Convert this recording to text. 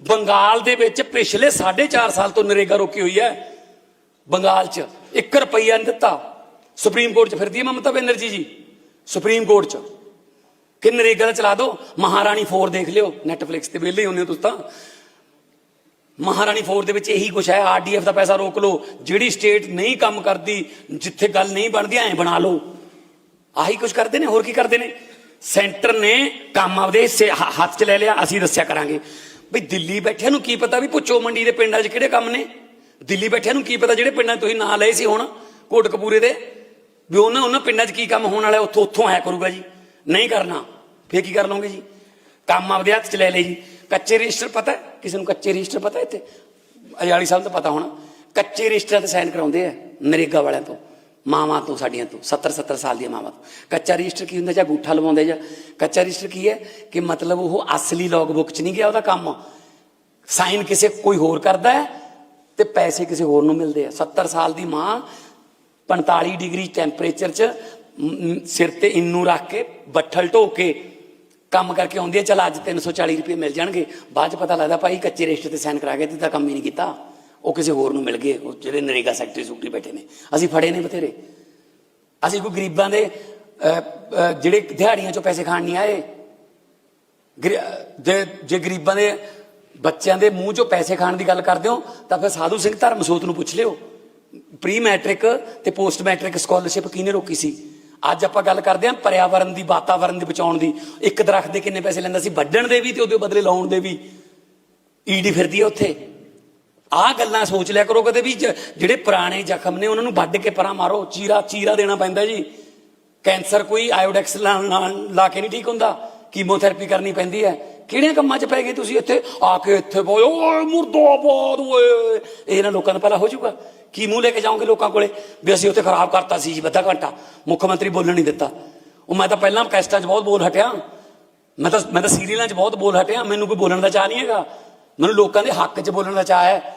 ਬੰਗਾਲ ਦੇ ਵਿੱਚ ਪਿਛਲੇ 4.5 ਸਾਲ ਤੋਂ ਨਰੇਗਾ ਰੋਕੀ ਹੋਈ ਹੈ। ਬੰਗਾਲ 'ਚ 1 ਰੁਪਈਆ ਨਹੀਂ ਦਿੱਤਾ। ਸੁਪਰੀਮ ਕੋਰਟ 'ਚ ਫਿਰਦੀ ਹੈ ਮਮਤਾ ਬੈਨਰਜੀ ਜੀ। ਸੁਪਰੀਮ ਕੋਰਟ 'ਚ। ਕਿ ਨਰੇਗਾ ਦਾ ਚਲਾ ਦਿਓ। ਮਹਾਰਾਣੀ 4 ਦੇਖ ਲਿਓ। ਨੈਟਫਲਿਕਸ ਤੇ ਵਿਹਲੇ ਹੁੰਦੇ ਹੋ ਤੁਸੀਂ ਤਾਂ। ਮਹਾਰਾਣੀ 4 ਦੇ ਵਿੱਚ ਇਹੀ ਕੁਛ ਹੈ। ਆਰਡੀਐਫ ਦਾ ਪੈਸਾ ਰੋਕ ਲਓ। ਜਿਹੜੀ ਸਟੇਟ ਨਹੀਂ ਕੰਮ ਕਰਦੀ, ਜਿੱਥੇ ਗੱਲ ਨਹੀਂ ਬਣਦੀ, ਐਂ ਬਣਾ ਲਓ। ਆਹੀ ਕੁਛ ਕਰਦੇ ਨੇ? ਹੋਰ ਕੀ ਕਰਦੇ ਨੇ? ਸੈਂਟਰ ਨੇ ਕੰਮ ਆਪਦੇ ਹੱਥ 'ਚ ਲੈ ਲਿਆ। ਅਸੀਂ ਦੱਸਿਆ ਕਰਾਂਗੇ। ਬਈ ਦਿੱਲੀ ਬੈਠਿਆਂ ਨੂੰ ਕੀ ਪਤਾ ਵੀ ਪੁੱਛੋ ਮੰਡੀ ਦੇ ਪਿੰਡਾਂ 'ਚ ਕਿਹੜੇ ਕੰਮ ਨੇ? ਦਿੱਲੀ ਬੈਠਿਆਂ ਨੂੰ ਕੀ ਪਤਾ ਜਿਹੜੇ ਪਿੰਡਾਂ 'ਚ ਤੁਸੀਂ ਨਾਂ ਲਏ ਸੀ ਹੁਣ, ਕੋਟਕਪੂਰੇ ਦੇ? ਵੀ ਉਹਨਾਂ ਉਹਨਾਂ ਪਿੰਡਾਂ 'ਚ ਕੀ ਕੰਮ ਹੋਣ ਵਾਲਾ ਉੱਥੋਂ ਉੱਥੋਂ ਆਇਆ ਕਰੂਗਾ ਜੀ। ਨਹੀਂ ਕਰਨਾ। ਫੇਰ ਕੀ ਕਰ ਲਓਗੇ ਜੀ? ਕੰਮ ਆਪਦੇ ਹੱਥ 'ਚ ਲੈ ਲਏ ਜੀ। ਕੱਚੇ ਰਜਿਸਟਰ ਪਤਾ ਕਿਸੇ ਨੂੰ ਕੱਚੇ ਰਜਿਸਟਰ ਪਤਾ ਇੱਥੇ? ਅਜਾਲੀ ਸਾਹਿਬ ਨੂੰ ਪਤਾ ਹੋਣਾ। ਕੱਚੇ ਰਜਿਸਟਰਾਂ ਤੇ ਸਾਈਨ ਕਰਾਉਂਦੇ ਆ, ਨਰੇਗਾ ਵਾਲਿਆਂ ਤੋਂ, ਮਾਵਾਂ ਤੋਂ, ਸਾਡੀਆਂ ਤੋਂ 70 70 ਸਾਲ ਦੀਆਂ ਮਾਵਾਂ ਤੋਂ। ਕੱਚਾ ਰਜਿਸਟਰ ਕੀ ਹੁੰਦਾ? ਜਾਂ ਗੂਠਾ ਲਵਾਉਂਦੇ ਜਾਂ ਕੱਚਾ ਰਜਿਸਟਰ ਕੀ ਹੈ ਕਿ ਮਤਲਬ ਉਹ ਅਸਲੀ ਲੌਗ ਬੁੱਕ 'ਚ ਨਹੀਂ ਗਿਆ ਉਹਦਾ ਕੰਮ। ਸਾਈਨ ਕਿਸੇ ਕੋਈ ਹੋਰ ਕਰਦਾ ਹੈ ਤੇ ਪੈਸੇ ਕਿਸੇ ਹੋਰ ਨੂੰ ਮਿਲਦੇ ਆ। 70 ਸਾਲ ਦੀ ਮਾਂ 45 ਡਿਗਰੀ ਟੈਂਪਰੇਚਰ 'ਚ ਸਿਰ ਤੇ ਇੰਨੂ ਰੱਖ ਕੇ ਬੱਠਲ ਢੋ ਕੇ ਕੰਮ ਕਰਕੇ ਆਉਂਦੀ ਹੈ, ਚਲ ਅੱਜ 340 ਰੁਪਏ ਮਿਲ ਜਾਣਗੇ। ਬਾਅਦ 'ਚ ਪਤਾ ਲੱਗਦਾ ਭਾਈ ਕੱਚੇ ਰਜਿਸਟਰ ਤੇ ਸਾਈਨ ਕਰਾ ਕੇ ਤੇ ਕੰਮ ਹੀ ਨਹੀਂ ਕੀਤਾ। ਉਹ ਕਿਸੇ ਹੋਰ ਨੂੰ ਮਿਲ ਗਏ, ਉਹ ਜਿਹੜੇ ਨਰੇਗਾ ਸੈਕਟਰੀ ਸੁਕਟਰੀ ਬੈਠੇ ਨੇ। ਅਸੀਂ ਫੜੇ ਨੇ ਬਥੇਰੇ। ਅਸੀਂ ਕੋਈ ਗਰੀਬਾਂ ਦੇ ਜਿਹੜੇ ਦਿਹਾੜੀਆਂ 'ਚੋਂ ਪੈਸੇ ਖਾਣ ਨਹੀਂ ਆਏ, ਗਰੀ- ਜੇ ਜੇ ਗਰੀਬਾਂ ਦੇ ਬੱਚਿਆਂ ਦੇ ਮੂੰਹ 'ਚੋਂ ਪੈਸੇ ਖਾਣ ਦੀ ਗੱਲ ਕਰਦੇ ਹੋ, ਤਾਂ ਫਿਰ ਸਾਧੂ ਸਿੰਘ ਧਰਮਸੋਤ ਨੂੰ ਪੁੱਛ ਲਿਓ। ਪ੍ਰੀ ਮੈਟ੍ਰਿਕ ਤੇ ਪੋਸਟ ਮੈਟ੍ਰਿਕ ਸਕਾਲਰਸ਼ਿਪ ਕਿਹਨੇ ਰੋਕੀ ਸੀ? ਅੱਜ ਆਪਾਂ ਗੱਲ ਕਰਦੇ ਹਾਂ ਪਰਿਆਵਰਨ ਦੀ, ਵਾਤਾਵਰਨ ਦੀ ਬਚਾਉਣ ਦੀ। ਇੱਕ ਦਰਖਤ ਦੇ ਕਿੰਨੇ ਪੈਸੇ ਲੈਂਦਾ ਸੀ? ਵੱਢਣ ਦੇ ਵੀ ਤੇ ਉਹਦੇ ਬਦਲੇ ਲਾਉਣ ਦੇ ਵੀ। ਈਡੀ ਫਿਰਦੀ ਹੈ ਉੱਥੇ। ਆਹ ਗੱਲਾਂ ਸੋਚ ਲਿਆ ਕਰੋ ਕਦੇ ਵੀ ਜਿਹੜੇ ਪੁਰਾਣੇ ਜ਼ਖਮ ਨੇ, ਉਹਨਾਂ ਨੂੰ ਵੱਢ ਕੇ ਪਰਾਂ ਮਾਰੋ। ਚੀਰਾ ਚੀਰਾ ਦੇਣਾ ਪੈਂਦਾ ਜੀ। ਕੈਂਸਰ ਕੋਈ ਆਇਓਡੈਕਸ ਲਾ ਲਾ- ਲਾ ਕੇ ਨਹੀਂ ਠੀਕ ਹੁੰਦਾ? ਕੀਮੋਥੈਰੇਪੀ ਕਰਨੀ ਪੈਂਦੀ ਹੈ। ਕਿਹੜੀਆਂ ਕੰਮਾਂ 'ਚ ਪੈ ਗਏ ਤੁਸੀਂ ਇੱਥੇ? ਆ ਕੇ ਇੱਥੇ ਬੋਏ ਓਏ ਮੁਰਦਾਬਾਦ, ਓਏ। ਇਹ ਨਾ ਲੋਕਾਂ ਦਾ ਪਹਿਲਾਂ ਹੋ ਜਾਊਗਾ। ਕੀ ਮੂੰਹ ਲੈ ਕੇ ਜਾਓਗੇ ਲੋਕਾਂ ਕੋਲੇ? ਵੀ ਅਸੀਂ ਉੱਥੇ ਖਰਾਬ ਕਰਤਾ ਸੀ ਜੀ, ਅੱਧਾ ਘੰਟਾ। ਮੁੱਖ ਮੰਤਰੀ ਬੋਲਣ ਨਹੀਂ ਦਿੱਤਾ। ਉਹ ਮੈਂ ਤਾਂ ਪਹਿਲਾਂ ਕੈਸਟਾਂ 'ਚ ਬਹੁਤ ਬੋਲ ਹਟਿਆ। ਮੈਂ ਤਾਂ ਮੈਂ ਤਾਂ ਸੀਰੀਅਲਾਂ 'ਚ ਬਹੁਤ ਬੋਲ ਹਟਿਆ। ਮੈਨੂੰ ਕੋਈ ਬੋਲਣ ਦਾ ਚਾਹ ਨਹੀਂ ਹੈਗਾ। ਮੈਨੂੰ ਲੋਕਾਂ ਦੇ ਹੱਕ 'ਚ ਬੋਲਣ ਦਾ ਚਾਹ ਹੈ।